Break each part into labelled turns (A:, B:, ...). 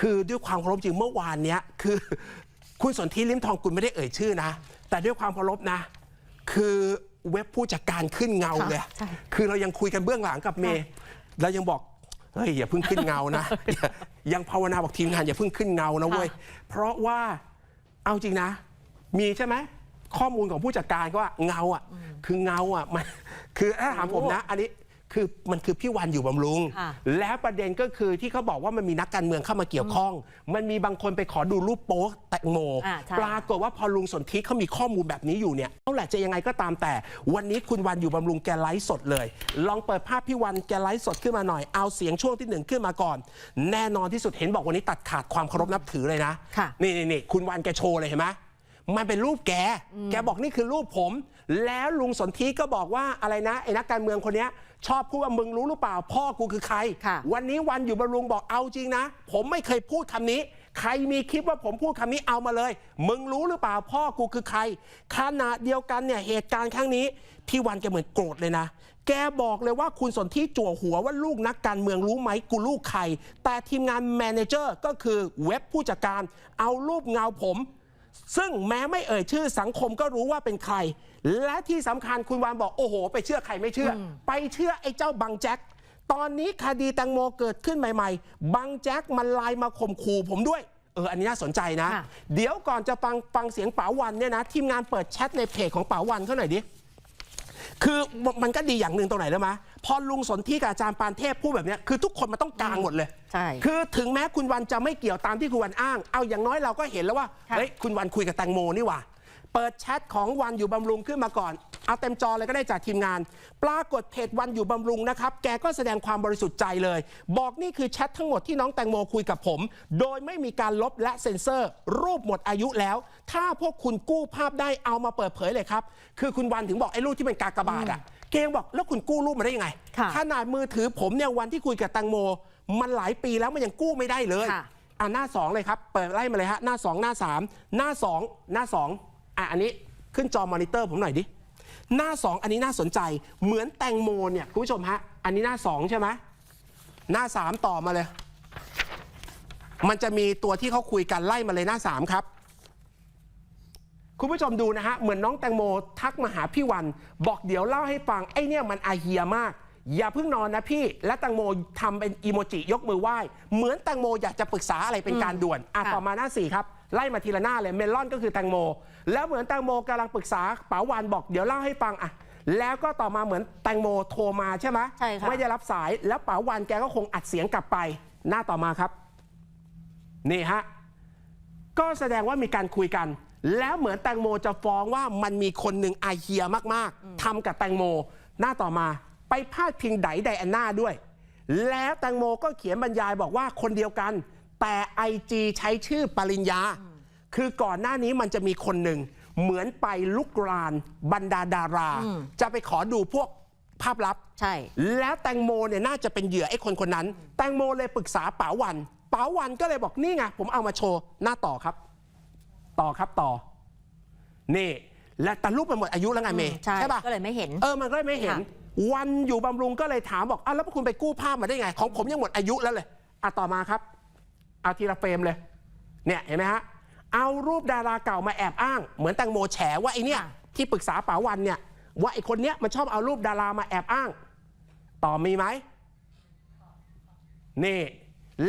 A: คือด้วยความเคารพจริงเมื่อวานเนี้ยคือ คุณสนธิลิมทองกุลไม่ได้เอ่ยชื่อนะ แต่ด้วยความเคารพนะ คือเว็บผู้จัดการขึ้นเงา
B: ค่ะ
A: เลย
B: ใช่
A: คือเรายังคุยกันเบื้องหลังกับเมย์เรายังบอกเฮ้ยอย่าเพิ่งขึ้นเงานะ อย่ายังภาวนาบอกทีมงานอย่าเพิ่งขึ้นเงานะเว้ย
B: ค่ะ
A: เพราะว่าเอาจริงนะ มีใช่ไหมข้อมูลของผู้จัดการก็ว่าเงาอะ คือเงาอะมันคือถ้าถามผมนะ อันนี้ คือมันคือพี่วันอยู่บำรุง
B: ค่ะ
A: แล้วประเด็นก็คือที่เขาบอกว่ามันมีนักการเมืองเข้ามาเกี่ยวข้อง มันมีบางคนไปขอดูรูปโป๊แตงโม
B: อ่าใช่
A: ปรากฏว่าพอลุงสนธิเขามีข้อมูลแบบนี้อยู่เนี่ยเอาแหละจะยังไงก็ตามแต่ วันนี้คุณวันอยู่บำรุงแกไลฟ์สดเลย ลองเปิดภาพพี่วันแกไลฟ์สดขึ้นมาหน่อยเอาเสียงช่วงที่หนึ่งขึ้นมาก่อน แน่นอนที่สุดเห็นบอกวันนี้ตัดขาดความเคารพนับถือเลยนะ
B: ค่ะ
A: นี่นี่นี่คุณวันแกโชว์เลยเห็นไหมมันเป็นรูปแก แกบอกนี่คือรูปผม แล้วลุงสนธิก็บอกว่าอะไรนะไอ้นักการเมืองคนเนี้ยชอบพูดว่ามึงรู้หรือเปล่า พ่อกูคือใคร
B: ค่ะ
A: วันนี้วันอยู่บำรุงบอกเอาจริงนะ ผมไม่เคยพูดคำนี้ ใครมีคลิปว่าผมพูดคำนี้เอามาเลย มึงรู้หรือเปล่าพ่อกูคือใครขณะเดียวกันเนี่ยเหตุการณ์ครั้งนี้พี่วันแกเหมือนโกรธเลยนะแกบอกเลยว่าคุณสนที่จั่วหัวว่าลูกนักการเมืองรู้ไหมกูลูกใคร แต่ทีมงานแมเนเจอร์ก็คือเว็บผู้จัดการ เอารูปเงาผม ซึ่งแม้ไม่เอ่ยชื่อสังคมก็รู้ว่าเป็นใคร และที่สำคัญคุณวานบอกโอ้โห ไปเชื่อใครไม่เชื่ออไปเชื่อไอ้เจ้าบังแจ็คตอนนี้คดีแตงโมเกิดขึ้นใหม่ ๆ บังแจ็คมันไลน์มาข่มขู่ผมด้วย เออ อันนี้น่าสนใจนะ
B: ค่ะ
A: เดี๋ยวก่อนจะฟังฟังเสียงป๋าวันเนี่ยนะ ทีมงานเปิดแชทในเพจของป๋าวันเขาหน่อยดิ คือมันก็ดีอย่างหนึ่งตรงไหนรู้ไหม พอลุงสนที่กับอาจารย์ปานเทพพูดแบบเนี้ยคือทุกคนมันต้องกลางหมดเลย
B: ใช่
A: คือถึงแม้คุณวันจะไม่เกี่ยวตามที่คุณวันอ้าง เอาอย่างน้อยเราก็เห็นแล้วว่า
B: ค่ะ
A: เฮ้ยคุณวันคุยกับแตงโมนี่หว่าเปิดแชทของวันอยู่บำรุงขึ้นมาก่อน เอาเต็มจอเลยก็ได้จากทีมงาน ปรากฏเพจวันอยู่บำรุงนะครับ แกก็แสดงความบริสุทธิ์ใจเลย บอกนี่คือแชททั้งหมดที่น้องแตงโมคุยกับผม โดยไม่มีการลบและเซ็นเซอร์ รูปหมดอายุแล้ว ถ้าพวกคุณกู้ภาพได้เอามาเปิดเผยเลยครับ คือคุณวันถึงบอกไอ้รูปที่เป็นกากบาทอะ เกงบอกแล้วคุณกู้รูปมาได้ยังไง
B: ค่ะ
A: ขนาดมือถือผมเนี่ยวันที่คุยกับแตงโม มันหลายปีแล้วมันยังกู้ไม่ได้เลย
B: ค่ะ
A: อ่าหน้า 2 เลยครับ เปิดไล่มาเลยฮะหน้า 2 หน้า 3 หน้า 2 หน้า 2 อะอันนี้ขึ้นจอมอนิเตอร์ผมหน่อยดิ หน้า 2 อันนี้น่าสนใจเหมือนแตงโมเนี่ยคุณผู้ชมฮะ อันนี้หน้า 2 ใช่ไหมหน้า 3 ต่อมาเลย มันจะมีตัวที่เขาคุยกันไล่มาเลยหน้า 3 ครับ คุณผู้ชมดูนะฮะ เหมือนน้องแตงโมทักมาหาพี่วัน บอกเดี๋ยวเล่าให้ฟัง ไอ้เนี่ยมันอาเฮียมาก อย่าเพิ่งนอนนะพี่ และแตงโมทำเป็นอีโมจิยกมือไหว้ เหมือนแตงโมอยากจะปรึกษาอะไรเป็นการด่วนอะ
B: ค่ะ
A: ต่อมาหน้าสี่ครับ ไล่มาทีละหน้าเลย เมลอนก็คือแตงโม แล้วเหมือนแตงโมกำลังปรึกษาป๋าวันบอกเดี๋ยวเล่าให้ฟังอะแล้วก็ต่อมาเหมือนแตงโมโทรมาใช่ไหม
B: ใช่ค่ะ
A: ไม่ได้รับสาย แล้วป๋าวันแกก็คงอัดเสียงกลับไป หน้าต่อมาครับ นี่ฮะ ก็แสดงว่ามีการคุยกัน แล้วเหมือนแตงโมจะฟ้องว่ามันมีคนหนึ่งอาเฮียมากๆทำกับแตงโม หน้าต่อมาไปพาดพิงไดไดอันนาด้วย แล้วแตงโมก็เขียนบรรยายบอกว่าคนเดียวกัน แต่ไอจีใช้ชื่อปริญญา คือก่อนหน้านี้มันจะมีคนหนึ่ง เหมือนไปลุกรานบรรดาดารา จะไปขอดูพวกภาพลับ
B: ใช่
A: แล้วแตงโมเนี่ยน่าจะเป็นเหยื่อไอ้คนคนนั้น แตงโมเลยปรึกษาป๋าวันป๋าวันก็เลยบอกนี่ไงผมเอามาโชว์หน้าต่อครับ ต่อครับต่อ นี่และแต่รูปมันหมดอายุแล้วไงเมย์
B: ใช่
A: ปะ
B: ก็เลยไม่เห็น
A: เออมันก็เลยไม่เห็น
B: ค่ะ
A: วันอยู่บำรุงก็เลยถามบอกอ้าวแล้วพวกคุณไปกู้ภาพมาได้ไง ของผมยังหมดอายุแล้วเลยอะต่อมาครับเอาทีละเฟรมเลย เนี่ยเห็นไหมฮะเอารูปดาราเก่ามาแอบอ้าง เหมือนแตงโมแฉว่าไอ้เนี่ย
B: ค่ะ
A: ที่ปรึกษาป๋าวันเนี่ย ว่าไอ้คนเนี้ยมันชอบเอารูปดารามาแอบอ้าง ต่อมีไหมนี่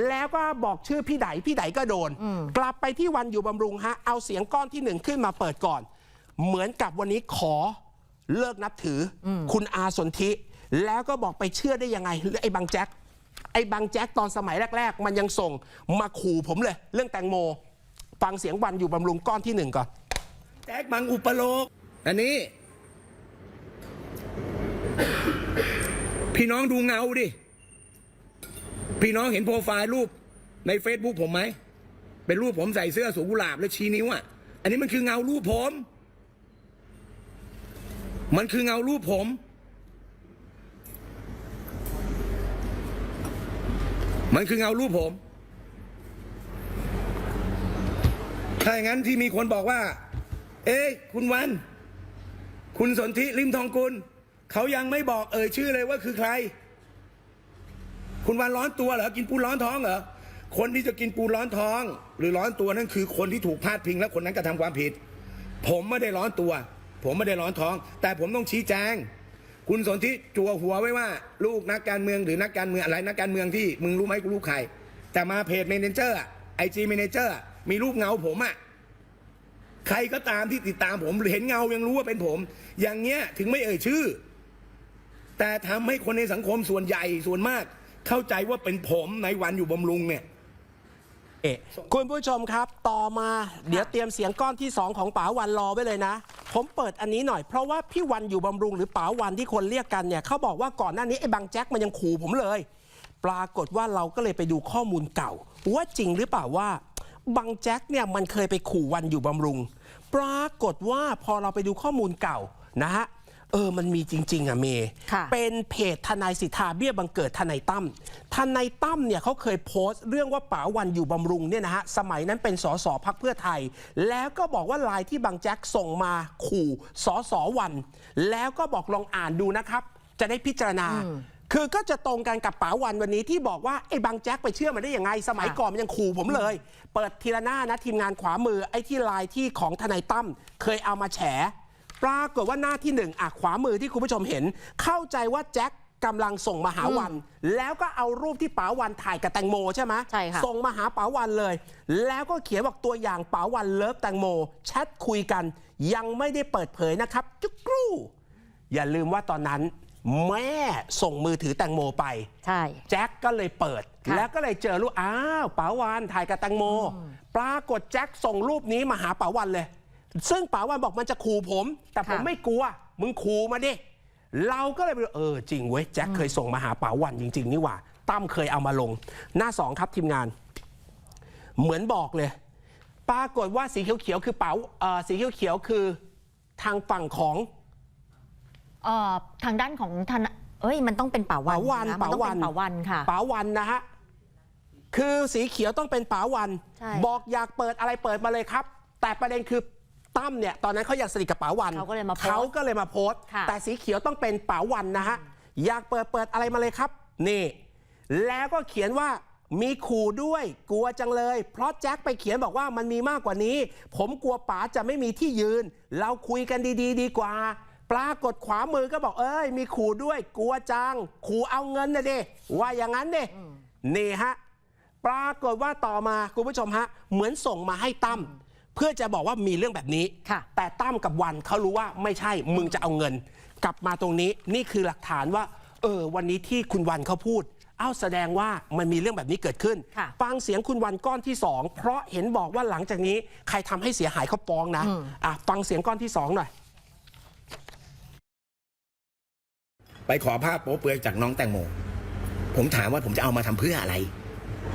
A: แล้วก็บอกชื่อพี่ไดพี่ไดก็โดน กลับไปที่วันอยู่บำรุงฮะเอาเสียงก้อนที่หนึ่งขึ้นมาเปิดก่อน เหมือนกับวันนี้ขอเลิกนับถืออคุณอาสนธิ แล้วก็บอกไปเชื่อได้ยังไงไอ้บางแจ็คไอ้บางแจ็คตอนสมัยแรก ๆ มันยังส่งมาขู่ผมเลย เรื่องแตงโม ฟังเสียงวันอยู่บำรุงก้อนที่หนึ่งก่อน
C: แจ็คบังอุปโลกอันนี้ พี่น้องดูเงาดิ พี่น้องเห็นโปรไฟล์รูปใน Facebook ผมไหม เป็นรูปผมใส่เสื้อสูงกุหลาบแล้วชี้นิ้วอะ อันนี้มันคือเงารูปผม มันคือเงารูปผม มันคือเงารูปผม ถ้าอย่างนั้นที่มีคนบอกว่า เอ๊ะคุณวัน คุณสนธิริมทองกุล เขายังไม่บอกเอ่ยชื่อเลยว่าคือใคร คุณวันร้อนตัวเหรอกินปูร้อนท้องเหรอคนที่จะกินปูร้อนท้อง หรือร้อนตัวนั่นคือคนที่ถูกพาดพิงและคนนั้นกระทำความผิด ผมไม่ได้ร้อนตัว ผมไม่ได้ร้อนท้อง แต่ผมต้องชี้แจง คุณสนธิจัวหัวไว้ว่า ลูกนักการเมืองหรือนักการเมืองอะไรนักการเมืองที่มึงรู้ไหมกูรู้ใคร แต่มาเพจเมนเจอร์ไอจีเมนเจอร์มีรูปเงาผมอะใครก็ตามที่ติดตามผมเห็นเงายังรู้ว่าเป็นผม อย่างเงี้ยถึงไม่เอ่ยชื่อ แต่ทำให้คนในสังคมส่วนใหญ่ส่วนมาก เข้าใจว่าเป็นผมในวันอยู่บำรุงเนี่ย
A: เอ๊ะคุณผู้ชมครับ ต่อมาเดี๋ยวเตรียมเสียงก้อนที่ 2 ของป๋าวันรอไว้เลยนะ ผมเปิดอันนี้หน่อยเพราะว่าพี่วันอยู่บำรุงหรือป๋าวันที่คนเรียกกันเนี่ยเขาบอกว่าก่อนหน้านี้ไอ้บังแจ็คมันยังขู่ผมเลย ปรากฏว่าเราก็เลยไปดูข้อมูลเก่า ว่าจริงหรือเปล่าว่าบังแจ็คเนี่ยมันเคยไปขู่วันอยู่บำรุง ปรากฏว่าพอเราไปดูข้อมูลเก่านะฮะ เออมันมีจริง ๆอะเมย์
B: ค่ะ
A: เป็นเพจทนายสิทธาเบี้ยบังเกิดทนายตั้มทนายตั้มเนี่ยเขาเคยโพสต์เรื่องว่าป๋าวันอยู่บำรุงเนี่ยนะฮะสมัยนั้นเป็นสสพักเพื่อไทย แล้วก็บอกว่าไลน์ที่บางแจ็คส่งมาขู่สสวัน แล้วก็บอกลองอ่านดูนะครับ จะได้พิจารณาคือก็จะตรงกันกับป๋าวันวันนี้ที่บอกว่าไอ้บางแจ็คไปเชื่อมันได้ยังไง สมัย
B: ค่ะ
A: ก่อนมันยังขู่ผมเลย เปิดทีละหน้านะทีมงานขวามือไอ้ที่ไลน์ที่ของทนายตั้มเคยเอามาแฉ ปรากฏว่าหน้าที่หนึ่งอะขวามือที่คุณผู้ชมเห็น เข้าใจว่าแจ็คกำลังส่งมาหาวัน แล้วก็เอารูปที่ป๋าวันถ่ายกับแตงโมใช่ไหม
B: ใช่ค่ะ
A: ส่งมาหาป๋าวันเลย แล้วก็เขียนบอกตัวอย่างป๋าวันเลิฟแตงโมแชทคุยกัน ยังไม่ได้เปิดเผยนะครับ จุกกรูอย่าลืมว่าตอนนั้น แม่ส่งมือถือแตงโมไป
B: ใช่
A: แจ็คก็เลยเปิด
B: ค่ะ
A: แล้วก็เลยเจอรูปอ้าวป๋าวันถ่ายกับแตงโม ปรากฏแจ็คส่งรูปนี้มาหาป๋าวันเลย ซึ่งป๋าวันบอกมันจะขู่ผม แต่ผม
B: ค่ะ
A: ไม่กลัว มึงขู่มาดิ เราก็เลยไปดูเออจริงเว้ยแจ็คเคยส่งมาหาป๋าวันจริง ๆ นี่หว่าตั้มเคยเอามาลง หน้าสองครับทีมงาน เหมือนบอกเลย ปรากฏว่าสีเขียวๆคือเป๋าเอ่อสีเขียวๆคือทางฝั่งของ
B: เอ่อทางด้านของธนเอ้ย มันต้องเป็นป่าวัน
A: ป๋าวัน
B: นะมันต้องเป็น
A: ป๋า
B: ป่า
A: วั
B: วันน ค่ะ
A: ป๋าวันนะฮะ คือสีเขียวต้องเป็นป๋าวัน
B: ใช่
A: บอกอยากเปิดอะไรเปิดมาเลยครับ แต่ประเด็นคือ ตั้มเนี่ยตอนนั้นเขาอยากสนิทกับป๋าวัน
B: เขาก็เลยมาโพสต์
A: เขาก็เลยมาโพสต์
B: ค่ะ
A: แต่สีเขียวต้องเป็นป๋าวันนะฮะอยากเปิดเปิดอะไรมาเลยครับ นี่ แล้วก็เขียนว่ามีขู่ด้วยกลัวจังเลย เพราะแจ็คไปเขียนบอกว่ามันมีมากกว่านี้ ผมกลัวป๋าจะไม่มีที่ยืน เราคุยกันดีๆ ดีกว่า ปรากฏขวามือก็บอกเอ้ย มีขู่ด้วย กลัวจัง ขู่เอาเงินนะเด้ว่าอย่างนั้นเด้นี่ฮะ ปรากฏว่าต่อมาคุณผู้ชมฮะ เหมือนส่งมาให้ตั้มเพื่อจะบอกว่ามีเรื่องแบบนี้
B: ค่ะ
A: แต่ตั้มกับวันเขารู้ว่าไม่ใช่มึงจะเอาเงิน กลับมาตรงนี้นี่คือหลักฐานว่า เออ วันนี้ที่คุณวันเขาพูดเอ้าแสดงว่ามันมีเรื่องแบบนี้เกิดขึ้น
B: ค่ะ
A: ฟังเสียงคุณวันก้อนที่สองเพราะเห็นบอกว่าหลังจากนี้ ใครทำให้เสียหายเขาฟ้องนะอะฟังเสียงก้อนที่สองหน่อย
C: ไปขอภาพโป๊เปลือยจากน้องแตงโมผมถามว่าผมจะเอามาทำเพื่ออะไร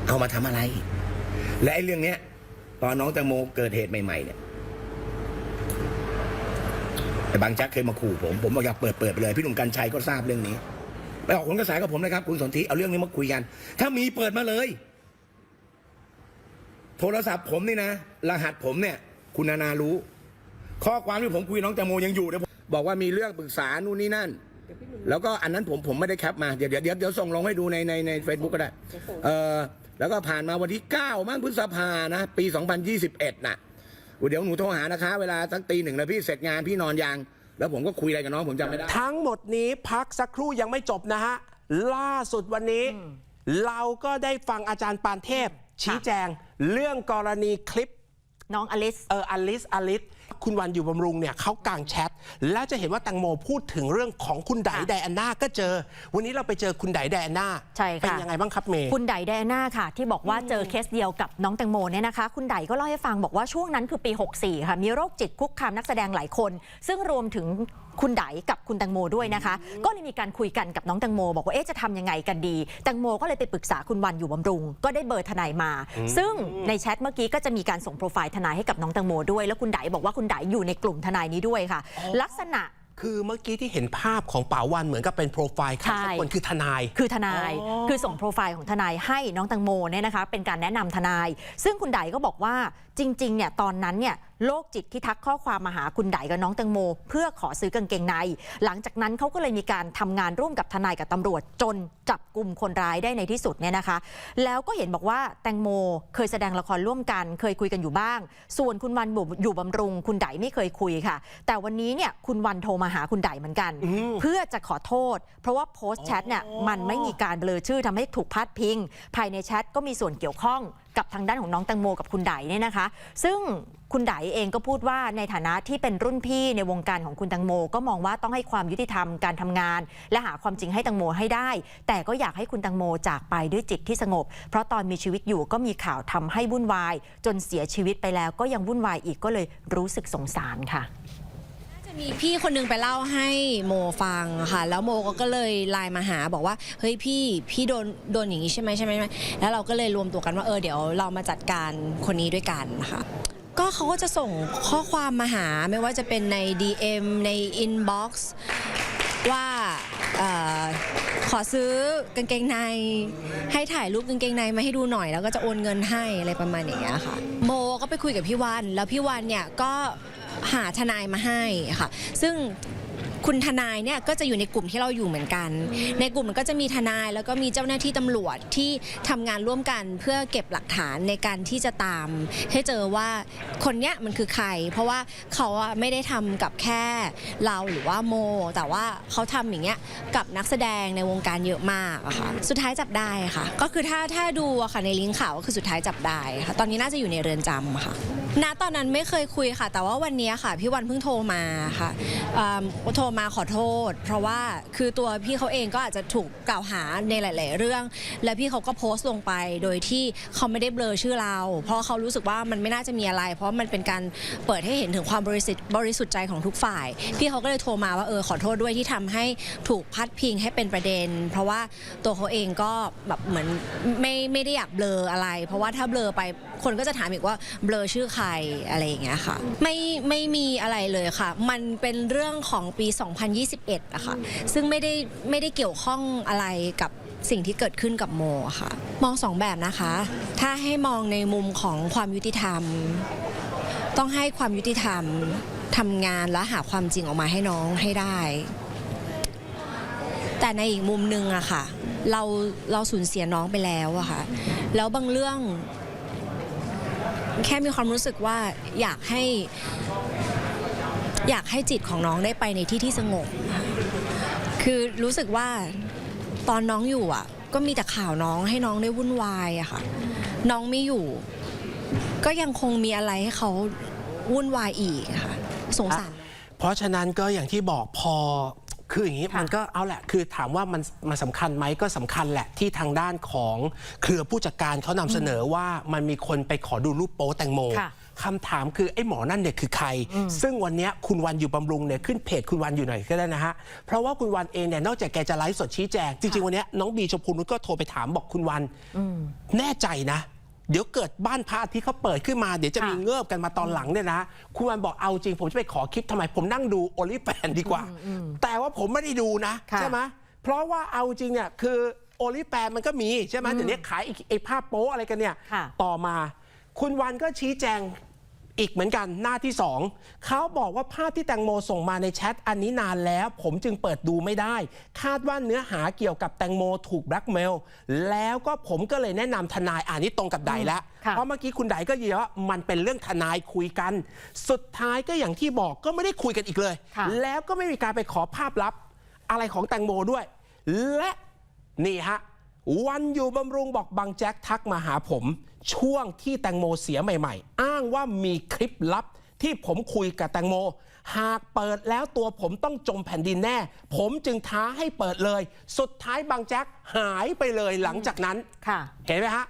C: เอามาทำอะไร และไอ้เรื่องเนี้ย ตอนน้องแตงโมเกิดเหตุใหม่ๆเนี่ยไอ้บางแจ็คเคยมาขู่ผม ผมบอกอยากเปิดเปิดไปเลย พี่หนุ่มกัญชัยก็ทราบเรื่องนี้ไปออกผลกระแสกับผมนะครับ คุณสนธิเอาเรื่องนี้มาคุยกัน ถ้ามีเปิดมาเลย โทรศัพท์ผมนี่นะ รหัสผมเนี่ย คุณนานารู้ ข้อความที่ผมคุยน้องแตงโมยังอยู่นะบอกว่ามีเรื่องปรึกษานู่นนี่นั่น แล้วก็อันนั้นผมผมไม่ได้แคปมา เดี๋ยวเดี๋ยวเดี๋ยวเดี๋ยวส่งลงให้ดูในในในเฟซบุ๊กก็ได้ เออ แล้วก็ผ่านมาวันที่ 9 มั้งพฤษภานะ ปี 2021 น่ะเดี๋ยวหนูโทรหานะคะ เวลาสักตีหนึ่งนะพี่เสร็จงานพี่นอนยัง แล้วผมก็คุยอะไรกับน้องผมจำไม่ได้
A: ทั้งหมดนี้พักสักครู่ยังไม่จบนะฮะ ล่าสุดวันนี้ เราก็ได้ฟังอาจารย์ปานเทพ ชี้แจง เรื่องกรณีคลิป
B: น้องอลิส
A: เอออลิสอลิส คุณวันอยู่บำรุงเนี่ยเขากลางแชท แล้วจะเห็นว่าแตังโมพูดถึงเรื่องของคุณได
B: ค่ะ
A: ไดอาน่าก็เจอ วันนี้เราไปเจอคุณไดไดอาน่า
B: ใช่ค่ะ
A: เป็นยังไงบ้างครับเมย์
B: คุณไดแดน่าค่ะ ที่บอกว่าเจอเคสเดียวกับน้องแตงโมเนี่ยนะคะ คุณไดก็เล่าให้ฟังบอกว่าช่วงนั้นคือปี 64 ค่ะ มีโรคจิตคุกคามนักแสดงหลายคน ซึ่งรวมถึง คุณไดกับคุณแตงโมด้วยนะคะ ก็เลยมีการคุยกันกับน้องแตงโม บอกว่าเอ๊ะจะทำยังไงกันดีแตงโมก็เลยไปปรึกษาคุณวันอยู่บำรุง ก็ได้เบอร์ทนายมา ซึ่งในแชทเมื่อกี้ก็จะมีการส่งโปรไฟล์ทนายให้กับน้องแตงโมด้วยแล้วคุณไดบอกว่าคุณไดอยู่ในกลุ่มทนายนี้ด้วยค่ะ ลักษณะ
A: คือเมื่อกี้ที่เห็นภาพของป๋าวันเหมือนกับเป็นโปรไฟล์ใครสักคนคือทนาย
B: คือทนาย
A: อ๋อ
B: คือส่งโปรไฟล์ของทนายให้น้องตังโมเนี่ยนะคะ เป็นการแนะนำทนาย ซึ่งคุณไดก็บอกว่า จริงๆเนี่ยตอนนั้นเนี่ยโรคจิตที่ทักข้อความมาหาคุณไดกับน้องแตงโม เพื่อขอซื้อกางเกงใน หลังจากนั้นเขาก็เลยมีการทำงานร่วมกับทนายกับตำรวจ จนจับกลุ่มคนร้ายได้ในที่สุดเนี่ยนะคะ แล้วก็เห็นบอกว่าแตงโมเคยแสดงละครร่วมกัน เคยคุยกันอยู่บ้าง ส่วนคุณวันอยู่บำรุง คุณไดไม่เคยคุยค่ะ แต่วันนี้เนี่ยคุณวันโทรมาหาคุณไดเหมือนกัน เพื่อจะขอโทษ เพราะว่าโพสต์แชทเนี่ยมันไม่มีการเบลอชื่อทำให้ถูกพาดพิง ภายในแชทก็มีส่วนเกี่ยวข้อง กับทางด้านของน้องแตงโมกับคุณไดเนี่ยนะคะ ซึ่งคุณไดเองก็พูดว่าในฐานะที่เป็นรุ่นพี่ในวงการของคุณแตงโม ก็มองว่าต้องให้ความยุติธรรมการทำงาน และหาความจริงให้แตงโมให้ได้ แต่ก็อยากให้คุณแตงโมจากไปด้วยจิตที่สงบ เพราะตอนมีชีวิตอยู่ก็มีข่าวทำให้วุ่นวาย จนเสียชีวิตไปแล้วก็ยังวุ่นวายอีกก็เลยรู้สึกสงสารค่ะ
D: มีพี่คนนึงไปเล่าให้โมฟังค่ะ แล้วโมก็เลยไลน์มาหาบอกว่าเฮ้ยพี่พี่โดนโดนอย่างนี้ใช่ไหมใช่ไหมใช่ไหมแล้วเราก็เลยรวมตัวกันว่าเออเดี๋ยวเรามาจัดการคนนี้ด้วยกันค่ะ ก็เขาก็จะส่งข้อความมาหาไม่ว่าจะเป็นใน DM ใน Inbox ว่าเออขอซื้อกางเกงใน ให้ถ่ายรูปกางเกงในมาให้ดูหน่อย แล้วก็จะโอนเงินให้อะไรประมาณอย่างเงี้ยค่ะ โมก็ไปคุยกับพี่วัน แล้วพี่วันเนี่ยก็ หาทนายมาให้ค่ะ ซึ่ง คุณทนายเนี่ยก็จะอยู่ในกลุ่มที่เราอยู่เหมือนกัน ในกลุ่มมันก็จะมีทนายแล้วก็มีเจ้าหน้าที่ตำรวจที่ทำงานร่วมกันเพื่อเก็บหลักฐานในการที่จะตาม ให้เจอว่าคนเนี้ยมันคือใคร เพราะว่าเขาอะไม่ได้ทำกับแค่เราหรือว่าโม แต่ว่าเขาทำอย่างเงี้ยกับนักแสดงในวงการเยอะมากอะค่ะสุดท้ายจับได้ค่ะ ก็คือถ้าถ้าดูอะค่ะในลิงก์ข่าวก็คือสุดท้ายจับได้ค่ะตอนนี้น่าจะอยู่ในเรือนจำค่ะณตอนนั้นไม่เคยคุยค่ะ แต่ว่าวันนี้ค่ะพี่วันเพิ่งโทรมาค่ะเอิ่มโทรมาขอโทษ เพราะว่าคือตัวพี่เขาเองก็อาจจะถูกกล่าวหาในหลาย ๆ เรื่อง แล้วพี่เขาก็โพสต์ลงไป โดยที่เขาไม่ได้เบลอชื่อเรา เพราะเขารู้สึกว่ามันไม่น่าจะมีอะไร เพราะมันเป็นการเปิดให้เห็นถึงความบริสุทธิ์บริสุทธิ์ใจของทุกฝ่าย พี่เขาก็เลยโทรมาว่าเออขอโทษด้วยที่ทำให้ถูกพัดพิงให้เป็นประเด็น เพราะว่าตัวเขาเองก็แบบเหมือนไม่ไม่ได้อยากเบลออะไร เพราะว่าถ้าเบลอไป คนก็จะถามอีกว่าเบลอชื่อใครอะไรอย่างเงี้ยค่ะ ไม่ไม่มีอะไรเลยค่ะ มันเป็นเรื่องของปี 2021อะค่ะ ซึ่งไม่ได้ไม่ได้เกี่ยวข้องอะไรกับสิ่งที่เกิดขึ้นกับโมค่ะ มองสองแบบนะคะ ถ้าให้มองในมุมของความยุติธรรม ต้องให้ความยุติธรรมทำงานและหาความจริงออกมาให้น้องให้ได้ แต่ในอีกมุมหนึ่งอะค่ะ เราเราสูญเสียน้องไปแล้วอะค่ะ แล้วบางเรื่อง แค่มีความรู้สึกว่าอยากให้ อยากให้จิตของน้องได้ไปในที่ที่สงบ คือรู้สึกว่าตอนน้องอยู่อะ ก็มีแต่ข่าวน้องให้น้องได้วุ่นวายอะค่ะ น้องไม่อยู่ ก็ยังคงมีอะไรให้เขาวุ่นวายอีกค่ะ สงสาร
A: เพราะฉะนั้นก็อย่างที่บอกพอ คืออย่างนี้
B: ค่ะ
A: มันก็เอาแหละ คือถามว่ามันมันสำคัญไหมก็สำคัญแหละที่ทางด้านของเครือผู้จัดการเขานำเสนอว่ามันมีคนไปขอดูรูปโป๊แตงโม
B: ค่ะ
A: คำถามคือ ไอ้หมอนั่นเนี่ยคือใคร ซึ่งวันเนี้ยคุณวันอยู่บำรุงเนี่ยขึ้นเพจคุณวันอยู่หน่อยก็ได้นะฮะ เพราะว่าคุณวันเองเนี่ยนอกจากแกจะไลฟ์สดชี้แจง จริง ๆ วันเนี้ยน้องบีชมพูนุชก็โทรไปถามบอกคุณวัน แน่ใจนะ เดี๋ยวเกิดบ้านพระอาที่เขาเปิดขึ้นมาเดี๋ยวจะมี
B: ค่ะ
A: เงิบกันมาตอนหลังเนี่ยนะคุณวันบอกเอาจริงผมจะไปขอคลิปทำไมผมนั่งดูโอลิแฟนดีกว่า แต่ว่าผมไม่ได้ดูนะ
B: ค่ะ
A: ใช่ไหมเพราะว่าเอาจริงเนี่ยคือโอลิแฟนมันก็มีใช่ไหมเดี๋ยวนี้ขายไอ้ไอ้ภาพโป๊อะไรกันเนี่ย
B: ค่ะ
A: ต่อมา คุณวันก็ชี้แจง อีกเหมือนกันหน้าที่สองเขาบอกว่าภาพที่แตงโมส่งมาในแชทอันนี้นานแล้ว ผมจึงเปิดดูไม่ได้ คาดว่าเนื้อหาเกี่ยวกับแตงโมถูกแบล็กเมลแล้วก็ผมก็เลยแนะนำทนายอ่านนี้ตรงกับไดแล้ว
B: ค่ะ
A: เพราะเมื่อกี้คุณไดก็ยืนยันว่ามันเป็นเรื่องทนายคุยกัน สุดท้ายก็อย่างที่บอกก็ไม่ได้คุยกันอีกเลย
B: ค่ะ
A: แล้วก็ไม่มีการไปขอภาพลับ อะไรของแตงโมด้วย และนี่ฮะวันอยู่บำรุงบอกบางแจ็คทักมาหาผม ช่วงที่แตงโมเสียใหม่ ๆ อ้างว่ามีคลิปลับที่ผมคุยกับแตงโม หากเปิดแล้วตัวผมต้องจมแผ่นดินแน่ ผมจึงท้าให้เปิดเลย สุดท้ายบางแจ็คหายไปเลยหลังจากนั้น
B: ค่ะ
A: เห็นไหมฮะ